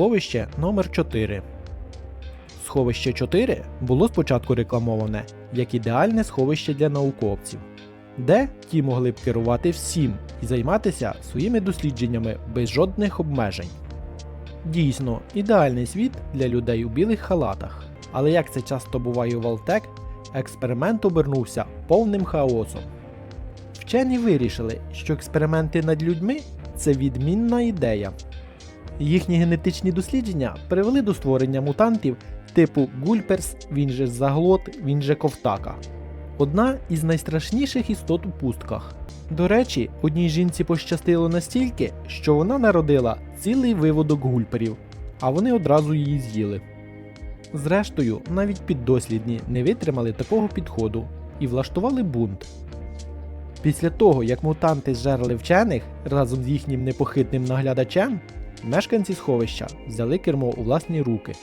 Сховище номер 4 Сховище 4 було спочатку рекламоване як ідеальне сховище для науковців, де ті могли б керувати всім і займатися своїми дослідженнями без жодних обмежень. Дійсно, ідеальний світ для людей у білих халатах. Але як це часто буває у Валтек, експеримент обернувся повним хаосом. Вчені вирішили, що експерименти над людьми це відмінна ідея. Їхні генетичні дослідження привели до створення мутантів типу Гульперс, він же Заглот, він же Ковтака. Одна із найстрашніших істот у пустках. До речі, одній жінці пощастило настільки, що вона народила цілий виводок гульперів, а вони одразу її з'їли. Зрештою, навіть піддослідні не витримали такого підходу і влаштували бунт. Після того, як мутанти зжерли вчених разом з їхнім непохитним наглядачем, мешканці сховища взяли кермо у власні руки